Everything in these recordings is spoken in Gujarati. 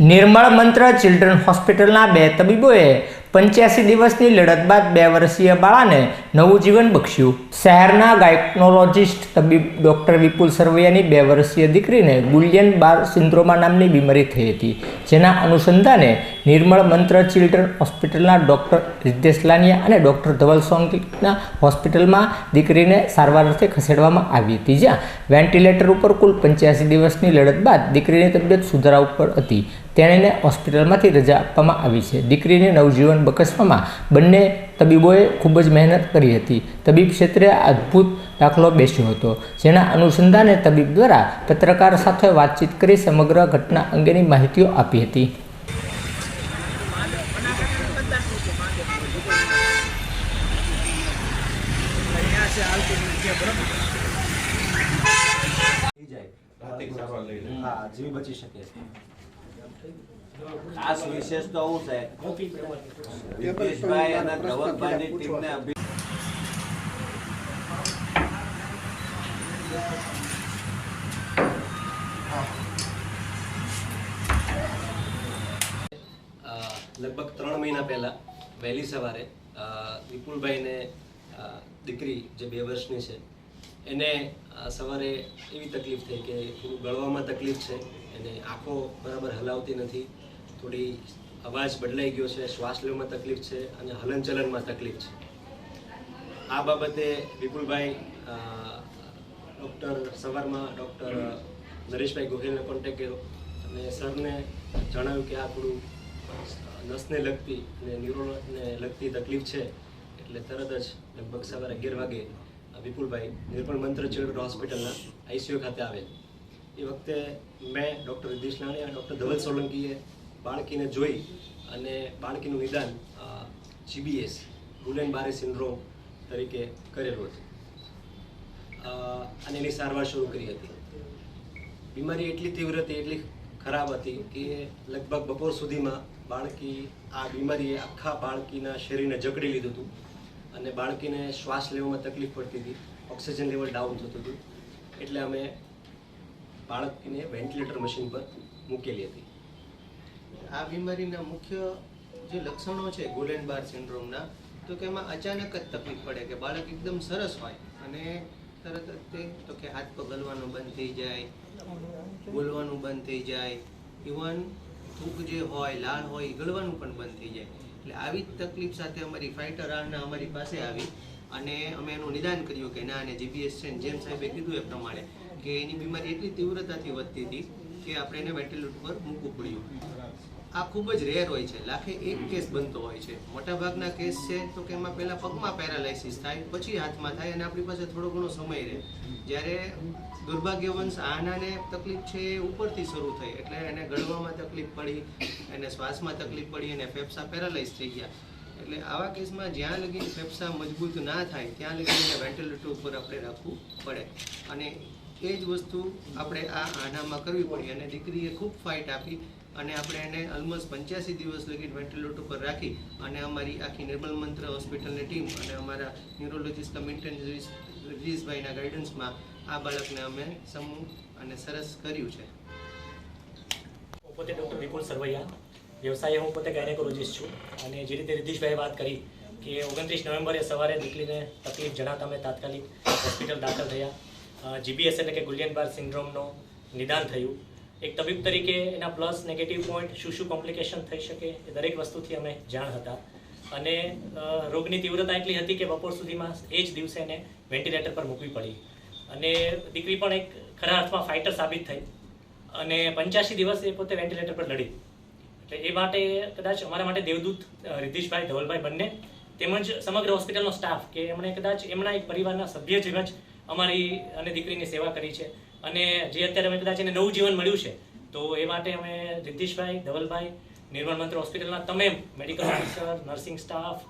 નિર્મળ મંત્ર ચિલ્ડ્રન હોસ્પિટલના બે તબીબોએ પંચ્યાસી દિવસની લડત બાદ બે વર્ષીય બાળાને નવું જીવન બક્ષ્યું. શહેરના ગાયક્નોલોજીસ્ટ તબીબ ડૉક્ટર વિપુલ સરવૈયાની બે વર્ષીય દીકરીને ગુલિયન બાર સિન્ડ્રોમા નામની બીમારી થઈ હતી, જેના અનુસંધાને નિર્મળ મંત્ર ચિલ્ડ્રન હોસ્પિટલના ડૉક્ટર રિદ્ધેશ લાનિયા અને ડૉક્ટર ધવલ સોંગના હોસ્પિટલમાં દીકરીને સારવાર અર્થે ખસેડવામાં આવી હતી, જ્યાં વેન્ટિલેટર ઉપર કુલ પંચ્યાસી દિવસની લડત બાદ દીકરીની તબિયત સુધારા ઉપર હતી. તેણીને હોસ્પિટલમાંથી રજા આપવામાં આવી છે. દીકરીને નવજીવન બક્ષવામાં બંને તબીબોએ ખૂબ જ મહેનત કરી હતી. તબીબ ક્ષેત્રે અદ્ભુત દાખલો બેસ્યો હતો જેના અનુસંધાને તબીબ દ્વારા પત્રકાર સાથે વાતચીત કરી સમગ્ર ઘટના અંગેની માહિતીઓ આપી હતી. પ્રાથમિક સારવાર લઈ લે. હા જીવ બચી શકે. ખાસ વિશેષ છે? વિપેશભાઈ અને ધવલભાઈની ટીમને લગભગ ત્રણ મહિના પહેલાં વહેલી સવારે વિપુલભાઈને દીકરી જે બે વર્ષની છે એને સવારે એવી તકલીફ થઈ કે થોડું ગળવામાં તકલીફ છે. એને આંખો બરાબર હલાવતી નથી. થોડી અવાજ બદલાઈ ગયો છે, શ્વાસ લેવામાં તકલીફ છે અને હલનચલનમાં તકલીફ છે. આ બાબતે વિપુલભાઈ ડૉક્ટર સવારમાં ડૉક્ટર નરેશભાઈ ગોહિલને કોન્ટેક કર્યો. અને સરને જણાવ્યું કે આ થોડું નસને લગતી અને ન્યુરોને લગતી તકલીફ છે. એટલે તરત જ લગભગ સવારે અગિયાર વાગે વિપુલભાઈ નિર્મળ મંત્ર ચિલ્ડ્રન હોસ્પિટલના આઈસીયુ ખાતે આવેલ. એ વખતે મેં ડૉક્ટર રિદ્ધિશ લાણી અને ડૉક્ટર ધવલ સોલંકીએ બાળકીને જોઈ અને બાળકીનું નિદાન જીબીએસ ગુલેન બારે સિન્ડ્રોમ તરીકે કરેલું હતું. અને એની સારવાર શરૂ કરી હતી. બીમારી એટલી તીવ્ર હતી, એટલી ખરાબ હતી કે લગભગ બપોર સુધીમાં બાળકી આ બીમારીએ આખા બાળકીના શરીરને જકડી લીધું હતું. અને બાળકીને શ્વાસ લેવામાં તકલીફ પડતી હતી. ઓક્સિજન લેવલ ડાઉન થતું હતું. એટલે અમે બાળકીને વેન્ટિલેટર મશીન પર મૂકેલી હતી. આ બીમારીના મુખ્ય જે લક્ષણો છે ગોલેન બાર સિન્ડ્રોમના, તો કે એમાં અચાનક જ તકલીફ પડે કે બાળક એકદમ સરસ હોય અને તરત જ તે, તો કે હાથ પગ હલવાનું બંધ થઈ જાય, બોલવાનું બંધ થઈ જાય, ઇવન થૂક જે હોય, લાળ હોય, ગળવાનું પણ બંધ થઈ જાય. એટલે આવી જ તકલીફ સાથે અમારી ફાઇટર આના અમારી પાસે આવી અને અમે એનું નિદાન કર્યું કે ના, અને જીબીએસ છે જેમ સાહેબે કીધું એ પ્રમાણે કે એની બીમારી એટલી તીવ્રતાથી વધતી હતી કે આપણે એને વેન્ટિલેટર પર મૂકવું પડ્યું. આ ખૂબ જ રેર હોય છે. લાખે એક કેસ બનતો હોય છે. મોટાભાગના કેસ છે, તો કે એમાં પહેલા પગમાં પેરાલાઇસિસ થાય, પછી હાથમાં થાય અને આપણી પાસે થોડો ઘણો સમય રહે. જ્યારે દુર્ભાગ્યવંશ આનાને તકલીફ છે એ ઉપરથી શરૂ થઈ. એટલે એને ગળવામાં તકલીફ પડી, એને શ્વાસમાં તકલીફ પડી અને ફેફસા પેરાલાઇઝ થઈ ગયા. એટલે આવા કેસમાં જ્યાં લગી ફેફસા મજબૂત ના થાય, ત્યાં લગી એને વેન્ટિલેટર ઉપર આપણે રાખવું પડે. અને એ જ વસ્તુ આપણે આ આનામાં કરવી પડી. અને દીકરીએ ખૂબ ફાઇટ આપી. અને આપણે એને ઓલમોસ્ટ પંચ્યાસી દિવસ લગી વેન્ટિલેટર ઉપર રાખી અને અમારી આખી નિર્મલ મંત્ર હોસ્પિટલની ટીમ અને અમારા ન્યુરોલોજિસ્ટ કમ ઇન્ટેન્સિવિસ્ટ રિઝભાઈના ગાઈડન્સમાં આ બાળકને અમે સમૂહ અને સરસ કર્યું છે. પોતે ડૉક્ટર વિપુલ સરવૈયા, વ્યવસાયે હું પોતે ગાયનેકોલોજીસ્ટ છું અને જે રીતે રિદ્ધિશભાઈએ વાત કરી કે ઓગણત્રીસ નવેમ્બરે સવારે દીકરીને તકલીફ જણાતા અમે તાત્કાલિક હોસ્પિટલ દાખલ થયા. જીબીએસ એટલે કે ગુલિયન બાર સિન્ડ્રોમનો નિદાન થયું. એક તબીબ તરીકે એના પ્લસ નેગેટિવ પોઈન્ટ શું શું કોમ્પ્લિકેશન થઈ શકે એ દરેક વસ્તુથી અમે જાણ હતા. અને રોગની તીવ્રતા એટલી હતી કે બપોર સુધીમાં એ જ દિવસે એને વેન્ટિલેટર પર મૂકવી પડી. અને દીકરી પણ એક ખરા અર્થમાં ફાઇટર સાબિત થઈ. અને પંચ્યાસી દિવસ એ પોતે વેન્ટિલેટર પર લડી. એટલે એ માટે કદાચ અમારા માટે દેવદૂત રિદ્ધિશભાઈ, ધવલભાઈ બંને તેમજ સમગ્ર હોસ્પિટલનો સ્ટાફ કે એમણે કદાચ એમના એક પરિવારના સભ્ય જેવા જ અમારી અને દીકરીની સેવા કરી છે. અને જે અત્યારે અમે કદાચ એને નવું જીવન મળ્યું છે, તો એ માટે અમે રિદ્ધિશભાઈ ધવલભાઈ નિર્મળ મંત્ર હોસ્પિટલના તમામ medical officer nursing staff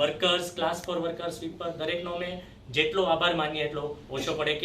workers class four workers sweeper દરેકનો અમે જેટલો આભાર માનીએ એટલો ઓછો પડે કે